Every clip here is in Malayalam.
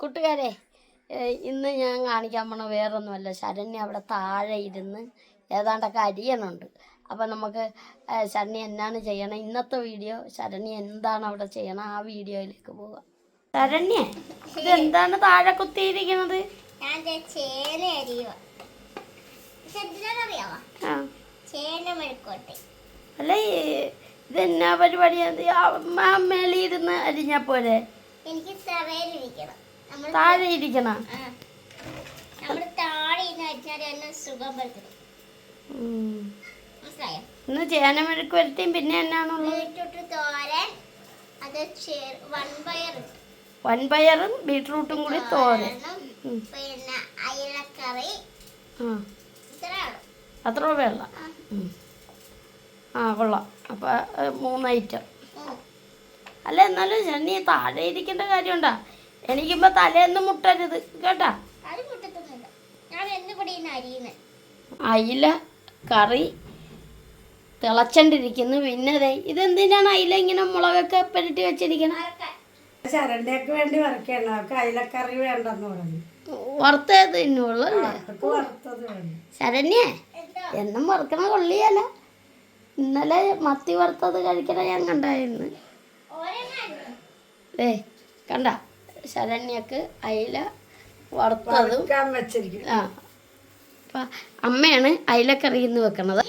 കൂട്ടുകാരെ ഇന്ന് ഞാൻ കാണിക്കാൻ പോണ വേറൊന്നുമല്ല. ശരണ്യ അവിടെ താഴെ ഇരുന്ന് ഏതാണ്ടൊക്കെ അരിയണുണ്ട്. അപ്പോൾ നമുക്ക് ശരണ്യ എന്നാണ് ചെയ്യണം? ഇന്നത്തെ വീഡിയോ ശരണ്യ എന്താണ് അവിടെ ചെയ്യണം? ആ വീഡിയോയിലേക്ക് പോകാം. ശരണ്യ ഇതെന്താണ് താഴെ കുത്തിയിരിക്കുന്നത്? അല്ല ഇത് ഇതെന്നാ പരിപാടിയാണ് അമ്മ മേളിയിരുന്ന് അരിഞ്ഞ പോലെ എനിക്ക് താഴെ ഇരിക്കണം. ഇന്ന് ചേനമെഴുക്ക് വരട്ടിയും പിന്നെ എന്നാണുള്ളത്. വൻപയറും ബീട്രൂട്ടും കൂടി തോരൻ. പിന്നെ അയലക്കറി. അത്ര രൂപയുള്ള ആ. കൊള്ളാം. അപ്പം മൂന്ന് ഐറ്റം. അല്ല എന്നാലും ശനി താഴെ ഇരിക്കേണ്ട കാര്യമുണ്ടാ. എനിക്കിപ്പോൾ തലേന്ന് മുട്ടരുത് കേട്ടാ? അത് മുട്ടത്തൊന്നുമില്ല. ഞാൻ എന്നെ കൂടി ഇന്ന് അരിയുന്നത് അയില കറി തിളച്ചണ്ടിരിക്കുന്നു. പിന്നെ ദേ ഇതെന്തിനാണ് അയില ഇങ്ങനെ മുളകൊക്കെ പുരട്ടി വെച്ചിരിക്കണം? ചരണ്ടേക്ക് വേണ്ടി വറക്കണം അവർക്ക് അയിലക്കറി വേണ്ടെന്ന് പറഞ്ഞു. വറുത്തത് തിന്നുള്ളൂ അല്ലേ? വറുത്തത് വേണം. ശരണ്യേ എന്നും വറുക്കണ കൊള്ളിയല്ല. ഇന്നലെ മത്തി വറുത്തത് കഴിക്കണ ഞാൻ കണ്ടായിരുന്നു. ഏ കണ്ട? ശരണ്യക്ക് അയില വറുത്തതും ആ. അപ്പം അമ്മയാണ് അയിലക്കറി ഇന്ന് വെക്കണത്.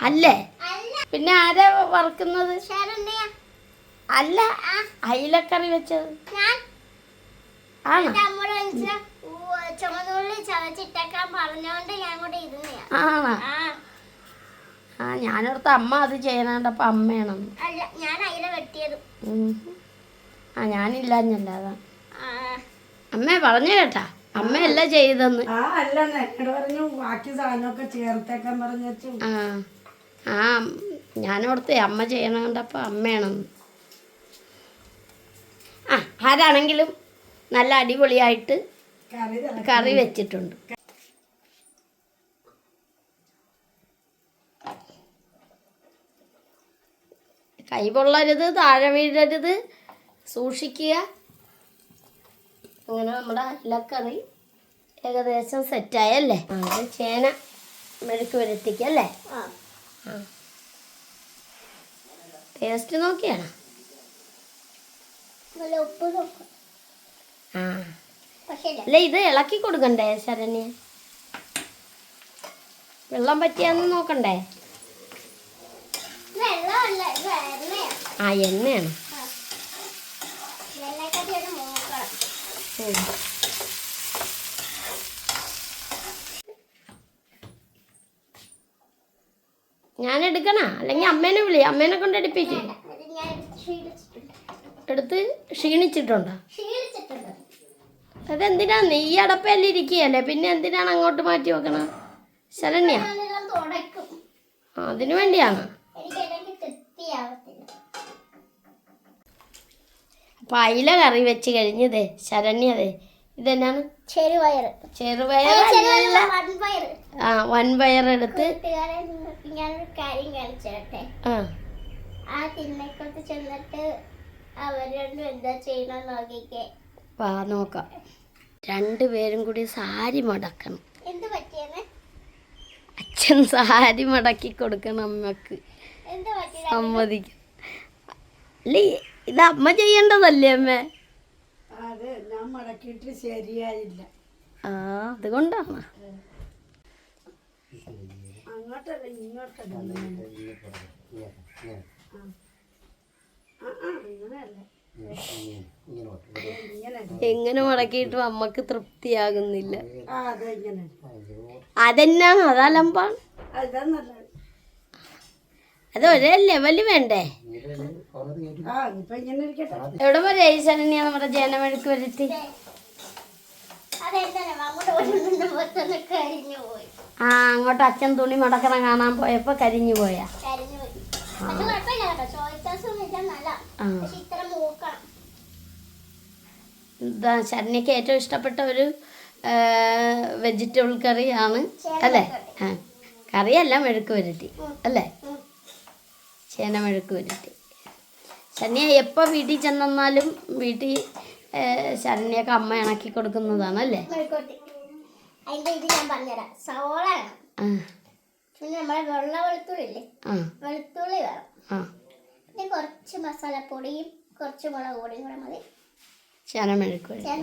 അല്ലേ? പിന്നെ ആരാ വറുക്കുന്നത്? ശരണ്യ. അല്ല അയിലക്കറി വെച്ചത്. ഞാൻ. ആണോ? ആ. ഞാനോർത്ത് അമ്മ അത് ചെയ്യണണ്ടപ്പോ അമ്മയാണെന്ന്. അല്ല ഞാൻ അയില വെട്ടിയത്. ഉം. ആ ഞാനില്ലാഞ്ഞല്ല അതാ അമ്മ പറഞ്ഞു കേട്ടാ. അമ്മയല്ല ചെയ്തെന്ന് ആ അല്ല എന്നോട് പറഞ്ഞു ബാക്കി സാധനമൊക്കെ ചേർത്തേക്കാൻ പറഞ്ഞു വെച്ചു. ആ ആ ഞാനോർത്തേ അമ്മ ചെയ്യണ കണ്ടപ്പോൾ അമ്മയാണെന്ന്. ആ ആരാണെങ്കിലും നല്ല അടിപൊളിയായിട്ട് കറി വെച്ചിട്ടുണ്ട്. കൈ പൊള്ളരുത് താഴെ വീഴരുത്. സൂക്ഷിക്കുക. അങ്ങനെ നമ്മുടെ ഇലക്കറി ഏകദേശം സെറ്റായല്ലേ ചേന മെഴുക്ക് വരുത്തിക്കുക അല്ലേ? ടേസ്റ്റ് നോക്കിയാണ്. അല്ല ഇത് ഇളക്കി കൊടുക്കണ്ടേ ശരണ്യ? വെള്ളം പറ്റിയാന്ന് നോക്കണ്ടേ? ആ എണ്ണയാണ്. ഞാൻ എടുക്കണ? അല്ലെങ്കിൽ അമ്മേനെ വിളി. അമ്മേനെ കൊണ്ട് എടുപ്പിക്കും. എടുത്ത് ക്ഷീണിച്ചിട്ടുണ്ടോ. അതെന്തിനാ നീ അടപ്പല്ലേ ഇരിക്കുകയല്ലേ? പിന്നെ എന്തിനാണ് അങ്ങോട്ട് മാറ്റി വെക്കണ? ശരണ്യ. അതിനു വേണ്ടിയാണ്. അപ്പം അയില കറി വെച്ച് കഴിഞ്ഞതേ ശരണ്യതേ ഇതെന്നാണ്? ചെറുപയർ ചെറുപയർ ആ വൻപയർ എടുത്ത് ഞാനൊരു കാര്യം ആ. ആ തിണ്ണക്കത്ത് ചെന്നിട്ട് അവർ രണ്ടും എന്താ ചെയ്യണം നോക്കിക്കേ. വാ നോക്കാം. രണ്ടുപേരും കൂടി സാരി മടക്കണം. എന്ത് പറ്റിയെന്ന്? അച്ഛൻ സാരി മടക്കി കൊടുക്കണം അമ്മയ്ക്ക്. സമ്മതിക്കും. അല്ലേ ഇത് അമ്മ ചെയ്യേണ്ടതല്ലേ അമ്മ? അത് ഞാൻ മടക്കിയിട്ട് ശരിയായില്ല. ആ അതുകൊണ്ടാണ്. അങ്ങോട്ടല്ല ഇങ്ങോട്ടല്ല. എങ്ങനെ മടക്കിയിട്ടും അമ്മയ്ക്ക് തൃപ്തിയാകുന്നില്ല. അതെന്നാണ്? അതാലമ്പാണ്. അതാ നല്ലത്. അത് ഒരേ ലെവൽ വേണ്ടേ? ആ ഇപ്പൊ ഇങ്ങനെ ഇരിക്കട്ടെ. എവിടെ വരെ ശരണ്യ നമ്മുടെ ജനമെഴുക്ക് വരുത്തി? ആ അങ്ങോട്ട് അച്ഛൻ തുണി മടക്കണം കാണാൻ പോയപ്പോ കരിഞ്ഞു പോയാ. ശരണ്യക്ക് ഏറ്റവും ഇഷ്ടപ്പെട്ട ഒരു വെജിറ്റബിൾ കറിയാണ് അല്ലേ? ആ. കറിയല്ല മെഴുക്ക് വരട്ടി അല്ലേ? ഉം. ചേന മെഴുക്ക് വരട്ടി ശരണ്യ എപ്പോൾ വീട്ടിൽ ചെന്നാലും വീട്ടിൽ ശരണ്യൊക്കെ അമ്മ ഇണക്കി കൊടുക്കുന്നതാണല്ലേ? അല്ലേ അതിന്റെ ഇത് ഞാൻ പറഞ്ഞുതരാം. സവോള വേണം. ആ. പിന്നെ നമ്മുടെ വെള്ള വെളുത്തുള്ളി ഇല്ലേ ആ. വെളുത്തുള്ളി വേണം. പിന്നെ കുറച്ച് മസാലപ്പൊടിയും കുറച്ച് മുളക് പൊടിയും കൂടെ മതി. ശരമെഴുക്കുവഴി ഞാൻ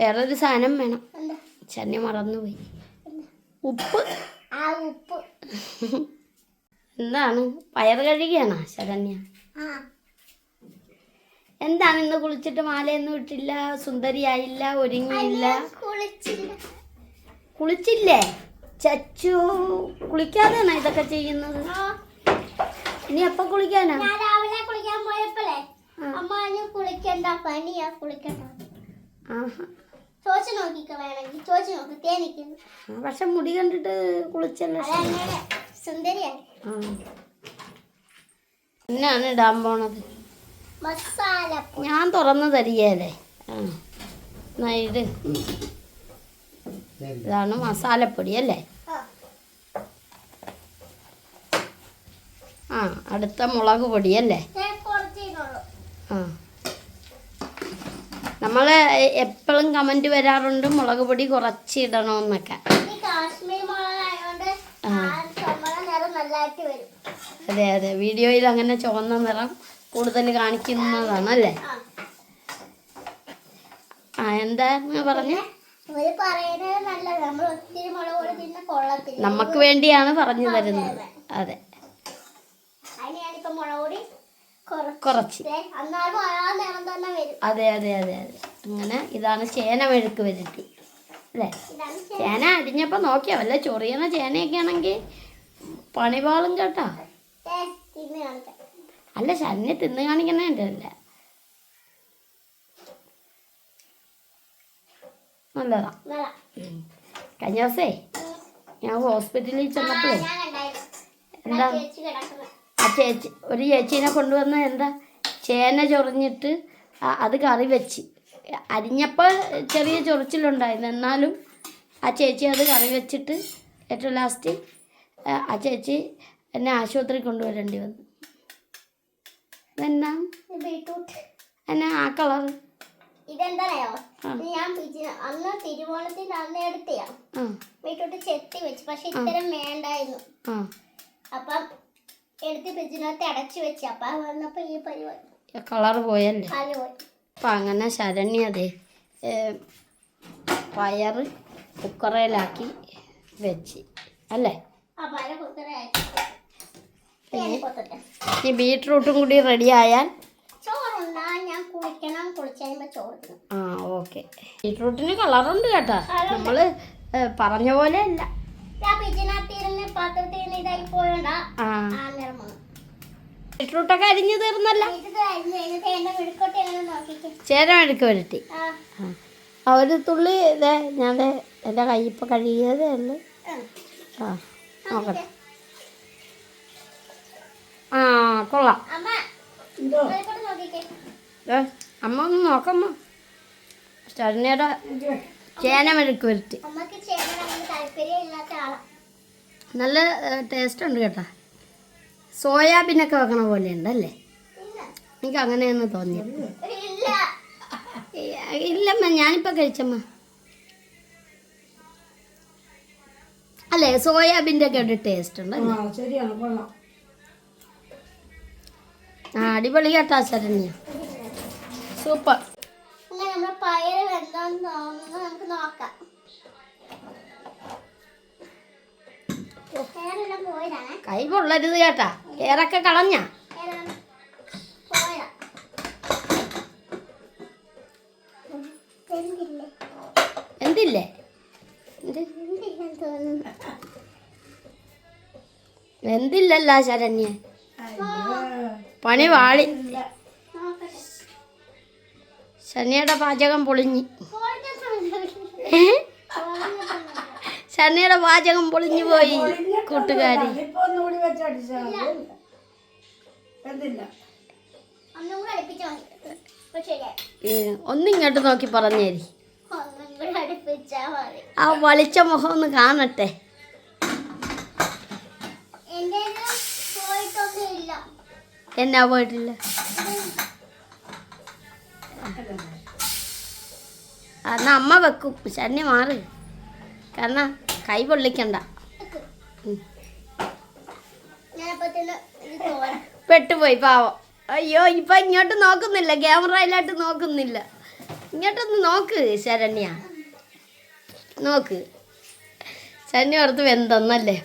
വേറൊരു സാധനം വേണം. ശരണ്യ മറന്നുപോയി. ഉപ്പ്. ആ ഉപ്പ്. എന്താണ്? പയർ കഴുകിയാണോ? ശരണ്യ? എന്താണ് ഇന്ന് കുളിച്ചിട്ട് മാലയൊന്നും ഇട്ടില്ല സുന്ദരിയായില്ല ഒരുങ്ങിയില്ല? കുളിച്ചില്ല. ചച്ചു കുളിക്കാതെയാണോ ഇതൊക്കെ ചെയ്യുന്നത്? ഇനി എപ്പോ കുളിക്കാനാ? രാവിലെ കുളിക്കാൻ പോയപ്പോഴേ അമ്മ കുളിക്കണ്ട പനിയാ കുളിക്കണ്ട. ചോദിച്ചു നോക്കിക്കോ വേണമെങ്കിൽ ചോദിച്ചു നോക്ക് തേനിക്കുന്നു പക്ഷെ മുടി കണ്ടിട്ട് കുളിച്ചല്ലോ സുന്ദരിയായി. എന്നാണ് ഇടാൻ പോണത്? മസാല ഞാൻ തുറന്നു തരികയല്ലേ ഇത് ഇതാണ് മസാലപ്പൊടി അല്ലേ? ആ, അടുത്ത മുളക് പൊടി അല്ലേ? ആ. നമ്മൾ എപ്പോഴും കമന്റ് വരാറുണ്ട് മുളക് പൊടി കുറച്ച് ഇടണമെന്നൊക്കെ ഈ കാശ്മീർ മുളകായതുകൊണ്ട് ആ ചുമല നിറം നല്ലതായിട്ട് വരും അതെ അതെ. വീഡിയോയിൽ അങ്ങനെ ചുവന്ന നിറം കൂടുതൽ കാണിക്കുന്നതാണല്ലേ ആ. ആ എന്തായിരുന്നു പറഞ്ഞു? നമുക്ക് വേണ്ടിയാണ് പറഞ്ഞു തരുന്നത്. അതെ. കുറച്ച് അതെ അതെ അതെ അതെ. അങ്ങനെ ഇതാണ് ചേന മെഴുക്ക് വരട്ടി. അല്ലേ. ചേന. അരിഞ്ഞപ്പോൾ നോക്കിയാ വല്ല ചൊറിയണ ചേനയൊക്കെ ആണെങ്കിൽ പണിപാളും കേട്ടാ. അല്ല ശനിയെ തിന്ന് കാണിക്കണേന്റെ അല്ല നല്ലതാ നല്ല. കഴിഞ്ഞ ദിവസേ ഞാൻ ഹോസ്പിറ്റലിൽ ചെന്നപ്പോ ചെന്നപ്പോഴേ. എന്താ? ആ ചേച്ചി ഒരു ചേച്ചീനെ കൊണ്ടുവന്ന എന്താ ചേന ചൊറിഞ്ഞിട്ട് അത് കറി വെച്ച് അരിഞ്ഞപ്പോൾ ചെറിയ ചൊറിച്ചിലുണ്ടായിരുന്നു എന്നാലും ആ ചേച്ചി അത് കറി വെച്ചിട്ട് ഏറ്റവും ലാസ്റ്റ് ആ ചേച്ചി എന്നെ ആശുപത്രി കൊണ്ടുവരേണ്ടി വന്നു. എന്നാ? ബീട്രൂട്ട്. എന്നാ ആ കളർ ഇതെന്താണോ ഞാൻ അന്ന് തിരുവോണത്തിന്റെ അന്ന് എടുത്തിയാ. ബീട്രൂട്ട് ചെത്തി വെച്ച്. പക്ഷെ ഇത്തരം വേണ്ടായിരുന്നു. അപ്പം എടുത്ത് ഫ്രിഡ്ജിനകത്ത് അടച്ചു വെച്ച്. അപ്പൊ വന്നപ്പോ ഈ പരിപാടി കളർ പോയല്ലേ? അപ്പം അങ്ങനെ ശരണ്യ അതെ പയർ കുക്കറയിലാക്കി വെച്ച്. അല്ലേ? ആ ഇനി ബീട്രൂട്ടും കൂടി റെഡി ആയാൽ ആ ഓക്കെ ബീട്രൂട്ടിന് കളറുണ്ട് കേട്ടോ. നമ്മൾ പറഞ്ഞ പോലെ അല്ല. ബീട്രൂട്ടൊക്കെ അരിഞ്ഞു തീർന്നല്ല. എടുക്ക ചേര മെഴുക്ക് വരട്ടി. ആ. ഒരു തുള്ളി ഇതേ ഞാൻ എന്റെ എന്റെ കൈ ഇപ്പോൾ കഴുകിയതേ ഉള്ളു. ആ. നോക്കട്ടെ. ആ കൊള്ളാം. അമ്മ എന്തോ? മെഴുക്കോട്ട് നോക്കിക്കേ. ദേ, അമ്മ ഒന്ന് നോക്കമ്മ. ശരണ്യയുടെ ചേന മെഴുക്ക് വരട്ടി നല്ല ടേസ്റ്റ് ഉണ്ട് കേട്ടാ. സോയാബീനൊക്കെ വെക്കണ പോലെ ഉണ്ടല്ലേ? എനിക്ക് അങ്ങനെയൊന്ന് തോന്നിയത് ഇല്ല. ഇല്ലമ്മ ഞാനിപ്പോൾ കഴിച്ചമ്മ. അല്ലേ സോയാബീന്റെ ഒക്കെ ഒരു ടേസ്റ്റ് ഉണ്ട് ആ ശരിയാണ് കൊള്ളാം. ആ അടിപൊളി കേട്ടാ ശരണ്യ. സൂപ്പർ. നമ്മുടെ പയറ് വെന്തോന്ന് തോന്നുന്നു നമുക്ക് നോക്കാം. കൈ പൊള്ളരുത് കേട്ടാ. ഏറൊക്കെ കളഞ്ഞ. എന്തില്ലേ? എന്തില്ലല്ല ശരണ്യ. പണി വാളി. ശനിയുടെ പാചകം പൊളിഞ്ഞ്. ശനിയുടെ പാചകം പൊളിഞ്ഞു പോയി കൂട്ടുകാരി. ഒന്നിങ്ങോട്ട് നോക്കി പറഞ്ഞേരി. ആ വളിച്ച മുഖം ഒന്ന് കാണട്ടെ. എന്നാ പോയിട്ടില്ല എന്നാ അമ്മ വെക്കും. ശനി മാറി. കാരണം കൈ പൊള്ളിക്കണ്ട. പെട്ടുപോയി പാവം. അയ്യോ ഇപ്പൊ ഇങ്ങോട്ട് നോക്കുന്നില്ല. ക്യാമറയിലായിട്ട് നോക്കുന്നില്ല. ഇങ്ങോട്ടൊന്ന് നോക്ക് ശരണ്യ. നോക്ക്. ശരണ്യ ഓർത്ത് വെന്തെന്നല്ലേ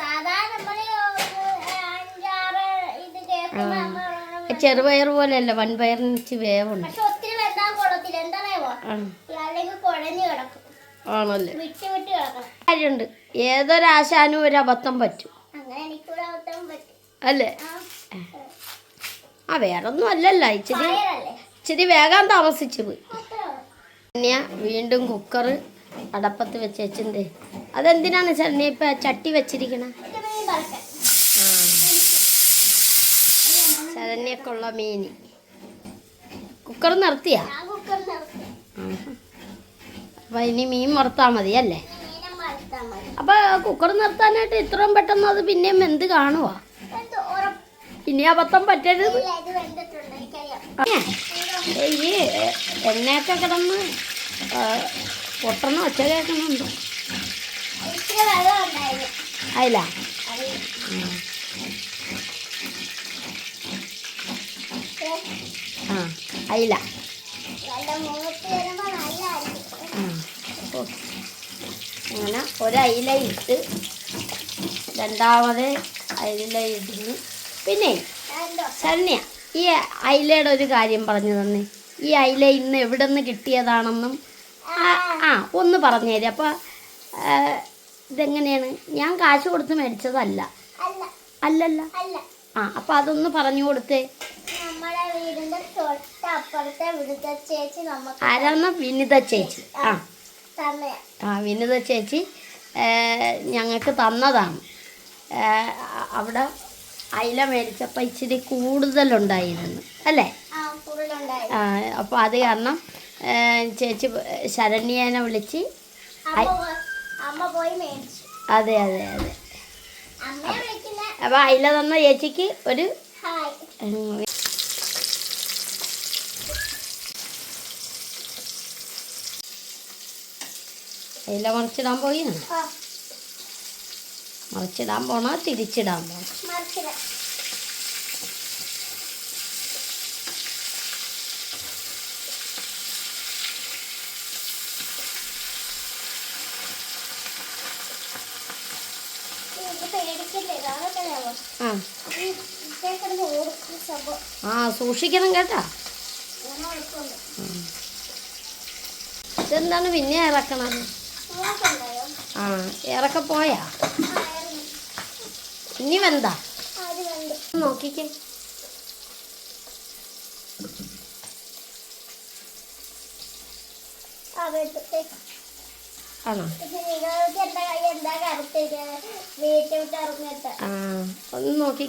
സാധാരണ നമ്മൾ ഒരു അഞ്ചാറ് ഇത് കേൾക്കുമ്പോ അമ്മ പറയണ ചെറുപയർ പോലെയല്ല വൻപയറിന് ഇച്ചിരി വേവുണ്ട്. ആണല്ലേ. കാര്യമുണ്ട്. ഏതൊരാശാനും ഒരു അബദ്ധം പറ്റും. അല്ലേ? ആ. വേറൊന്നും അല്ലല്ല. ഇച്ചിരി ഇച്ചിരി വേഗം താമസിച്ചു പോയി. വീണ്ടും കുക്കർ അടപ്പത്ത് വെച്ച് വെച്ചിട്ടുണ്ട്. അതെന്തിനാണ് ശരണ്യ ഇപ്പൊ ചട്ടി വെച്ചിരിക്കണ? ഇത് മീൻ. കുക്കർ നിർത്തിയാ? അപ്പൊ ഇനി മീൻ മറത്താ മതി. അല്ലേ അപ്പൊ കുക്കർ നിർത്താനായിട്ട് ഇത്രയും പെട്ടെന്ന് അത് പിന്നെയും എന്ത് കാണുവാ? ഇനി അബദ്ധം പറ്റരുത്. ഈ എണ്ണയൊക്കെ കിടന്ന് പൊട്ടണ ഒച്ച കേൾക്കണുണ്ടോ അതില? ആ അയില. അങ്ങനെ ഒരയില ഇട്ട് രണ്ടാമത് അയില ഇടുന്നു. പിന്നെ സന്യ ശരണ്യ ഈ അയിലയുടെ ഒരു കാര്യം പറഞ്ഞു തന്നെ. ഈ അയില ഇന്ന് എവിടെ നിന്ന് കിട്ടിയതാണെന്നും ആ, ഒന്ന് പറഞ്ഞു തരും. അപ്പോൾ ഇതെങ്ങനെയാണ്? ഞാൻ കാശ് കൊടുത്ത് മേടിച്ചതല്ല. അല്ല. അല്ലല്ല? അല്ല. ആ അപ്പം അതൊന്ന് പറഞ്ഞു കൊടുത്തേ. വീടിന്റെ തൊട്ടപ്പുറത്തെ വീടിന്റെ ചേച്ചി നമുക്ക് വിനിത ചേച്ചി. ആ. ആ വിനിത ചേച്ചി ഞങ്ങൾക്ക് തന്നതാണ്. അവിടെ അയില മേടിച്ചപ്പോൾ ഇച്ചിരി കൂടുതലുണ്ടായിരുന്നു അല്ലേ? അപ്പോൾ അത് കാരണം ചേച്ചി ശരണ്യേനെ വിളിച്ച് അതെ അതെ അതെ. അപ്പോൾ അയില തന്ന ചേച്ചിക്ക് ഒരു അയില മറിച്ചിടാൻ പോയാണ് മറിച്ചിടാൻ പോണോ? തിരിച്ചിടാൻ പോണോ? ആ. സൂക്ഷിക്കണം കേട്ടാ. ഇതെന്താണ് പിന്നെ ഇറക്കണത്? ആ ഇറക്ക പോയാ? ഇനി വെന്താ? നോക്കിക്കേ. ആ ഒന്ന് നോക്കി.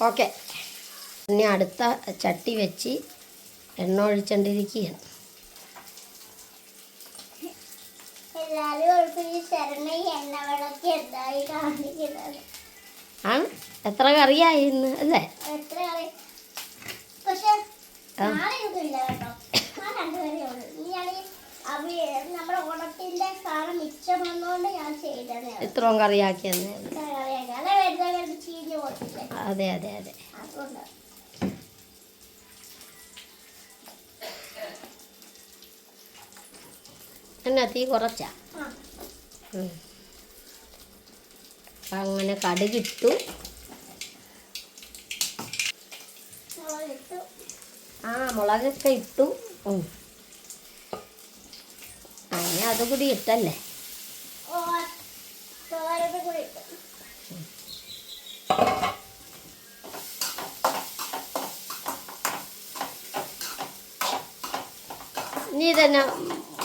ഓക്കെ. ഇനി അടുത്ത ചട്ടി വെച്ച് എണ്ണ ഒഴിച്ചോണ്ടിരിക്കുകയാണ്. ആ എത്ര കറിയായി ഇന്ന് അല്ലേ? ഇത്രയും കറിയാക്കിയെന്ന് അതെ അതെ നാളെ എന്നാ തീ കുറച്ചാ. അങ്ങനെ കടുകിട്ടു ആ മുളകൊക്കെ ഇട്ടു. അങ്ങനെ അത് കൂടി ഇട്ടല്ലേ നീ തോരന്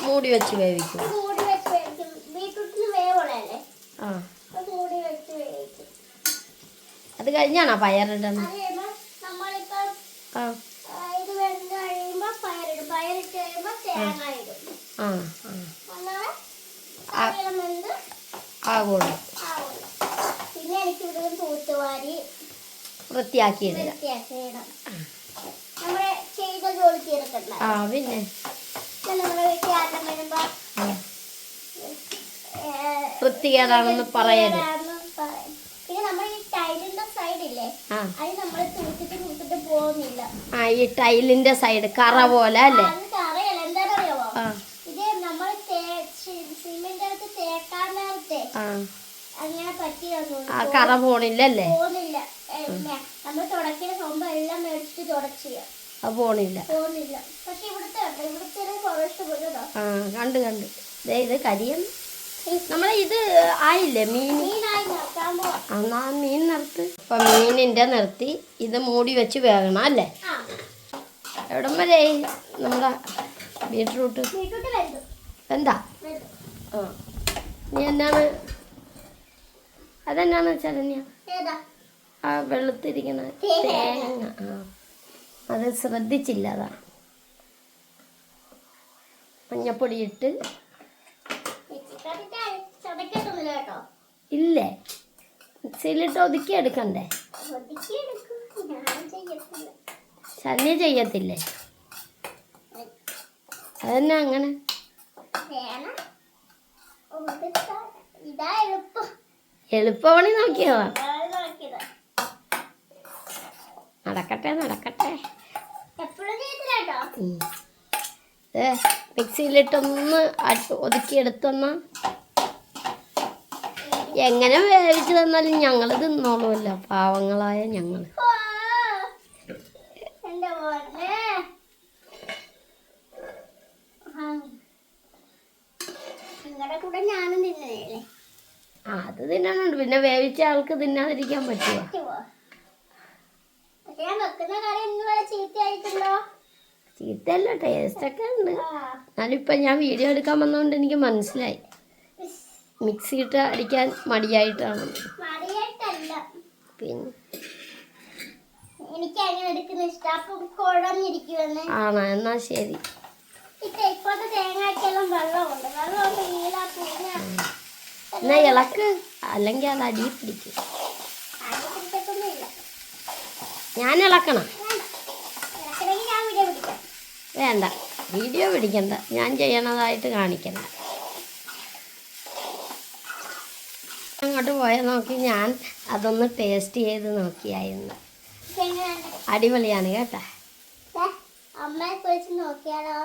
മൂടി വെച്ച് വേവിക്കും. ഇത് മൂടി വെച്ച് വേവിക്കും. ബീട്രൂട്ടിന് വേവുള്ളതല്ലേ ആ. അത് മൂടി വെച്ച് വേവിക്കും. അത് കഴിഞ്ഞാണോ പയറിടണം കഴിയുമ്പോൾ നമ്മളിപ്പം ആ. ആ, ഇത് വെന്ത് കഴിയുമ്പോൾ പയറിടും. പയറിട്ട് കഴിയുമ്പോൾ തേങ്ങ ഇടും. ആ ആ. ആ. കറിയെല്ലാം വെന്ത് ആകുള്ളൂ പിന്നെ എനിക്ക് ഇവിടെ തൂത്തുവാരി വൃത്തിയാക്കി നമ്മുടെ ചെയ്ത ജോലി തീർക്കണ്ട ആ പിന്നെ നമ്മുടെ വീട്ടിൽ ആരെല്ലാം വരുമ്പോ ആ, ഏഹ്, വൃത്തികേടാണെന്ന് പറയരുത് വൃത്തികേടാണെന്ന് പറയും. പിന്നെ നമ്മൾ ഈ ടൈലിന്റെ സൈഡ് പറയരുത് ആ. ഈ ടൈലിന്റെ സൈഡ് കറ പോലെ അല്ലേ? ആ. കറ പോണില്ലല്ലേ? പോണില്ല. ആ. കണ്ട്? കണ്ട് ഇത് കരിയും നമ്മളെ ഇത് ആയില്ലേ? മീൻ. എന്നാ മീൻ നിർത്ത്. അപ്പൊ മീനിന്റെ നിർത്തി ഇത് മൂടി വെച്ച് വേകണം അല്ലേ? എവിടം വരെ? നമ്മുടെ ബീട്രൂട്ട്. എന്താ? ആ. നീ എന്താണ്? അതെന്നാന്ന് വെച്ചാൽ ആ വെളുത്തിരിക്കണ തേങ്ങ. ആ. അത് ശ്രദ്ധിച്ചില്ല അതാണ് മഞ്ഞപ്പൊടി ഇട്ട് വെച്ചിട്ട് ചതക്കത്തൊന്നുമില്ല കേട്ടോ ഇല്ലേ? മിക്സിയിലിട്ട് ഒതുക്കി എടുക്കണ്ടേ? സന്നി ചെയ്യത്തില്ല. അതെന്നാ അങ്ങനെ. എളുപ്പമാണി നോക്കിയോ? നടക്കട്ടെ നടക്കട്ടെ. എപ്പോഴും ചെയ്തില്ല കേട്ടോ. മിക്സിയിലിട്ടൊന്ന് ഒതുക്കിയെടുത്തൊന്ന് എങ്ങനെ വേവിച്ച് തന്നാലും ഞങ്ങൾ തിന്നോളുമല്ലോ പാവങ്ങളായ ഞങ്ങൾ കൂടെ ഞാനും ആ അത് തിന്നാനുണ്ട്. പിന്നെ വേവിച്ച ആൾക്ക് തിന്നാതിരിക്കാൻ പറ്റുമോ പറ്റുമോ ഞാൻ വെക്കുന്ന കറി ഇന്നുവരെ ചീത്തയായിട്ടുണ്ടോ? ചീത്തല്ല ടേസ്റ്റൊക്കെ ഉണ്ട്. ആ. എന്നാലും ഇപ്പം ഞാൻ വീഡിയോ എടുക്കാൻ വന്നതുകൊണ്ട് എനിക്ക് മനസ്സിലായി. മിക്സി ഇട്ട് അടിക്കാൻ മടിയായിട്ടാണ്. പിന്നെ? എനിക്ക് അങ്ങനെ എടുക്കുന്ന ഇഷ്ടം. അപ്പം കുഴഞ്ഞിരിക്കുമെന്ന് ആണോ? എന്നാ ശരി. ഇപ്പോഴത്തെ വെള്ളമുണ്ട്. വെള്ളമുണ്ട് ഈല പൂഞ്ഞ എന്നാ ഇളക്ക്. അല്ലെങ്കിൽ അത് അടിയിൽ പിടിക്കും. ഞാൻ ഇളക്കണം വേണ്ട ഇടയ്ക്കിടയ്ക്ക് ഞാൻ വീഡിയോ പിടിക്കാം വേണ്ട. വീഡിയോ പിടിക്കണ്ട. ഞാൻ ചെയ്യണതായിട്ട് കാണിക്കണ്ട. അങ്ങോട്ട് പോയ നോക്കി ഞാൻ അതൊന്ന് ടേസ്റ്റ് ചെയ്ത് നോക്കിയായിരുന്നു. അടിപൊളിയാണ് കേട്ടാ. അമ്മയെ കുറിച്ച് നോക്കിയാലോ?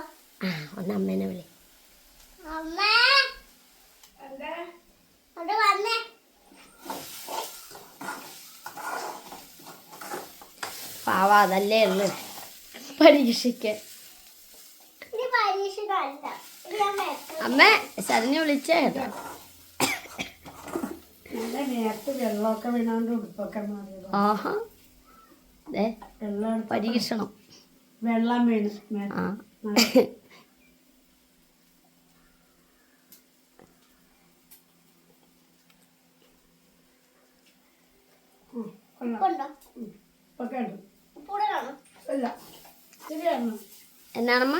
ആ ഒന്ന് അമ്മേനെ വിളി. അമ്മ! അവിടെ വന്നേ. പാവ അതല്ലേ ഉള്ളു പരീക്ഷയ്ക്ക് ഇത് പരീക്ഷ കണ്ട ഇത് ഞാൻ വെക്കും. അമ്മ ശരണ്യ വിളിച്ചേ കേട്ടോ. വെള്ളമൊക്കെ വീണാണ്ട് ഉടുപ്പൊക്കെ മാറിയത്. ആഹാ. ദേ വെള്ളം പരീക്ഷണം. വെള്ളം വീണ്. ആ. എന്നാണമ്മ?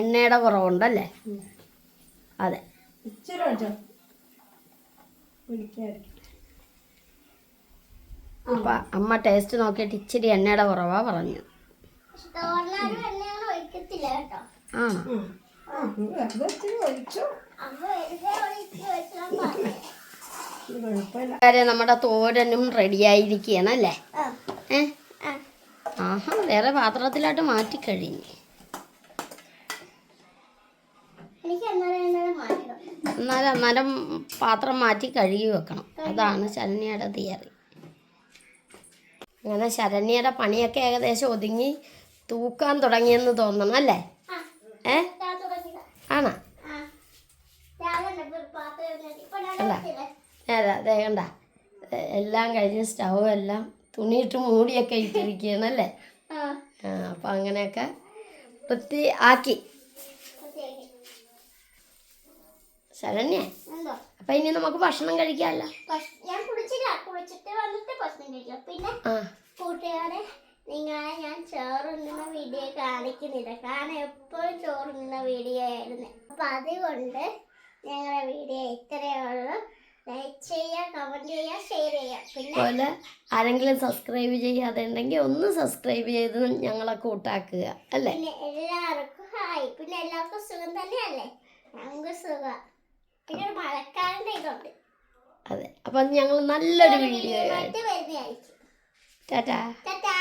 എണ്ണയുടെ കുറവുണ്ടല്ലേ? അതെ. അപ്പൊ അമ്മ ടേസ്റ്റ് നോക്കിയിട്ട് ഇച്ചിരി എണ്ണയുടെ കുറവാ പറഞ്ഞു. കാര്യം നമ്മുടെ തോരനും റെഡിയായിരിക്കുകയാണ് അല്ലേ? ഏഹ് ആ ആഹാ വേറെ പാത്രത്തിലോട്ട് മാറ്റി കഴിഞ്ഞു. എന്നാലും അന്നേരം പാത്രം മാറ്റി കഴുകി വെക്കണം. അതാണ് ശരണ്യയുടെ തിയറി. അങ്ങനെ ശരണ്യയുടെ പണിയൊക്കെ ഏകദേശം ഒതുങ്ങി തൂക്കാൻ തുടങ്ങിയെന്ന് തോന്നണം അല്ലേ? ഏ? ആണോ? അല്ല. ഏതാ കണ്ട. എല്ലാം കഴിഞ്ഞ് സ്റ്റൗ എല്ലാം തുണിയിട്ട് മൂടിയൊക്കെ ഇട്ടിരിക്കുന്നല്ലേ ആ. അപ്പൊ അങ്ങനെയൊക്കെ വൃത്തി ആക്കി. ശരി. ശരണ്യ അപ്പൊ ഇനി നമുക്ക് ഭക്ഷണം കഴിക്കാമല്ലോ. ഞാൻ കുളിച്ചില്ല കുളിച്ചിട്ട് വന്നിട്ട് ഭക്ഷണം കഴിക്കാം. പിന്നെ കൂട്ടുകാരെ നിങ്ങളെ ഞാൻ ചോറുണ്ണുന്ന വീഡിയോ കാണിക്കുന്നില്ല. കാരണം എപ്പോഴും ചോറുണ്ണുന്ന വീഡിയോ ആയിരുന്നു. അപ്പൊ അതുകൊണ്ട് ഞങ്ങളുടെ വീഡിയോ ഇത്രയേ ഉള്ളൂ. അതുപോലെ ആരെങ്കിലും സബ്സ്ക്രൈബ് ചെയ്യാതെ ഉണ്ടെങ്കിൽ ഒന്ന് സബ്സ്ക്രൈബ് ചെയ്ത് ഞങ്ങളെ കൂട്ടാക്കുക അല്ലേ? എല്ലാവർക്കും ഹായ്. പിന്നെ എല്ലാവർക്കും സുഖം തന്നെയല്ലേ? ഞങ്ങൾക്ക് സുഖം. പിന്നെ മഴക്കാരന്റെ ഇതുണ്ട് അതെ. അപ്പം ഞങ്ങൾ നല്ലൊരു വീഡിയോ ടാറ്റാ. ടാറ്റാ.